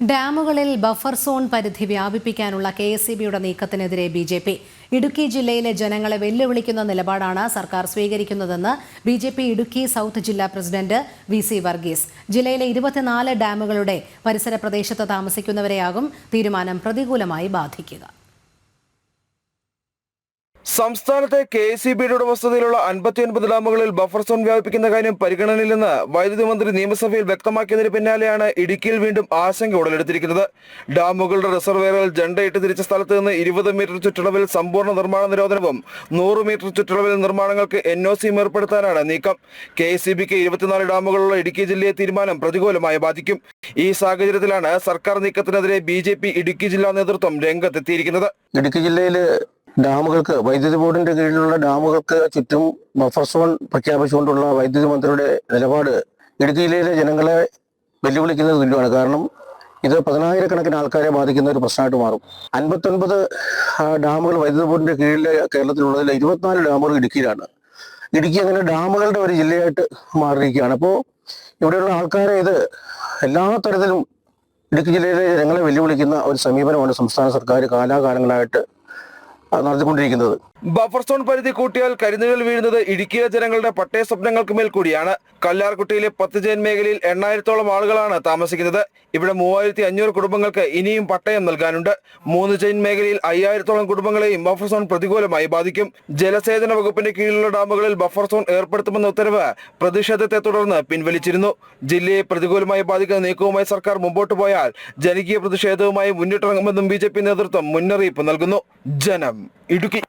ഡാമുകളിൽ buffer zone പരിധി വ്യാപിപ്പിക്കാനുള്ള K S ബിയുടെ നീക്കത്തിനെതിരെ ബി ജെ പി. ഇടുക്കി ജില്ലയിലെ ജനങ്ങളെ വെല്ലുവിളിക്കുന്ന നിലപാടാണ് സർക്കാർ സ്വീകരിക്കുന്നതെന്ന് B J P Idukki south ജില്ലാ പ്രസിഡന്റ് വി സി വർഗീസ്. ജില്ലയിലെ ഇരുപത്തിനാല് ഡാമുകളുടെ പരിസര പ്രദേശത്ത് താമസിക്കുന്നവരെയാകും തീരുമാനം പ്രതികൂലമായി ബാധിക്കുക. സംസ്ഥാനത്തെ കെ എസ് ബിയുടെ ഉടമസ്ഥതയിലുള്ള അൻപത്തിയൊൻപത് ഡാമുകളിൽ ബഫർ സോൺ വ്യാപിപ്പിക്കുന്ന കാര്യം പരിഗണനയിലെന്ന് വൈദ്യുതി മന്ത്രി നിയമസഭയിൽ വ്യക്തമാക്കിയതിന് പിന്നാലെയാണ് ഇടുക്കിയിൽ വീണ്ടും ആശങ്ക ഉടലെടുത്തിരിക്കുന്നത്. ഡാമുകളുടെ റിസർവേറുകൾ ജണ്ടയിട്ട് തിരിച്ച സ്ഥലത്ത് നിന്ന് ഇരുപത് മീറ്റർ ചുറ്റളവിൽ സമ്പൂർണ നിർമ്മാണ നിരോധനവും നൂറ് മീറ്റർ ചുറ്റളവിൽ നിർമ്മാണങ്ങൾക്ക് എൻ ഒ സിയും ഏർപ്പെടുത്താനാണ് നീക്കം. കെ എസ് ബിക്ക് ഇരുപത്തിനാല് ഡാമുകളുള്ള ഇടുക്കി ജില്ലയെ തീരുമാനം പ്രതികൂലമായി ബാധിക്കും. ഈ സാഹചര്യത്തിലാണ് സർക്കാർ നീക്കത്തിനെതിരെ ബി ജെ പി ഇടുക്കി ജില്ലാ നേതൃത്വം രംഗത്തെത്തിയിരിക്കുന്നത്. ഇടുക്കി ജില്ലയിൽ ഡാമുകൾക്ക് വൈദ്യുതി ബോർഡിന്റെ കീഴിലുള്ള ഡാമുകൾക്ക് ചുറ്റും ബഫർ സോൺ പ്രഖ്യാപിച്ചുകൊണ്ടുള്ള വൈദ്യുതി മന്ത്രിയുടെ നിലപാട് ഇടുക്കി ജില്ലയിലെ ജനങ്ങളെ വെല്ലുവിളിക്കുന്നത് തുല്യമാണ്. കാരണം ഇത് പതിനായിരക്കണക്കിന് ആൾക്കാരെ ബാധിക്കുന്ന ഒരു പ്രശ്നമായിട്ട് മാറും. അൻപത്തൊൻപത് ഡാമുകൾ വൈദ്യുതി ബോർഡിന്റെ കീഴിൽ കേരളത്തിലുള്ളതിൽ ഇരുപത്തിനാല് ഡാമുകൾ ഇടുക്കിയിലാണ്. ഇടുക്കി അങ്ങനെ ഡാമുകളുടെ ഒരു ജില്ലയായിട്ട് മാറിയിരിക്കുകയാണ്. അപ്പോൾ ഇവിടെയുള്ള ആൾക്കാരെ ഇത് എല്ലാ തരത്തിലും ഇടുക്കി ജില്ലയിലെ ജനങ്ങളെ വെല്ലുവിളിക്കുന്ന ഒരു സമീപനമാണ് സംസ്ഥാന സർക്കാർ കാലാകാലങ്ങളായിട്ട് നടത്തിക്കൊണ്ടിരിക്കുന്നത്. ബഫർ സോൺ പരിധി കൂട്ടിയാൽ കരിനിഴൽ വീഴുന്നത് ഇടുക്കിയിലെ ജനങ്ങളുടെ പട്ടയ സ്വപ്നങ്ങൾക്ക് മേൽ കൂടിയാണ്. കല്ലാർകുട്ടിയിലെ പത്ത് ജയൻ മേഖലയിൽ എണ്ണായിരത്തോളം ആളുകളാണ് താമസിക്കുന്നത്. ഇവിടെ മൂവായിരത്തി അഞ്ഞൂറ് കുടുംബങ്ങൾക്ക് ഇനിയും പട്ടയം നൽകാനുണ്ട്. മൂന്ന് ജയിൻ മേഖലയിൽ അയ്യായിരത്തോളം കുടുംബങ്ങളെയും ബഫർ സോൺ പ്രതികൂലമായി ബാധിക്കും. ജലസേചന വകുപ്പിന്റെ കീഴിലുള്ള ഡാമുകളിൽ ബഫർ സോൺ ഏർപ്പെടുത്തുമെന്ന ഉത്തരവ് പ്രതിഷേധത്തെ തുടർന്ന് പിൻവലിച്ചിരുന്നു. ജില്ലയെ പ്രതികൂലമായി ബാധിക്കുന്ന നീക്കവുമായി സർക്കാർ മുമ്പോട്ട് പോയാൽ ജനകീയ പ്രതിഷേധവുമായി മുന്നിട്ടിറങ്ങുമെന്നും ബി നേതൃത്വം മുന്നറിയിപ്പ് നൽകുന്നു. ജനം ഇടുക്കി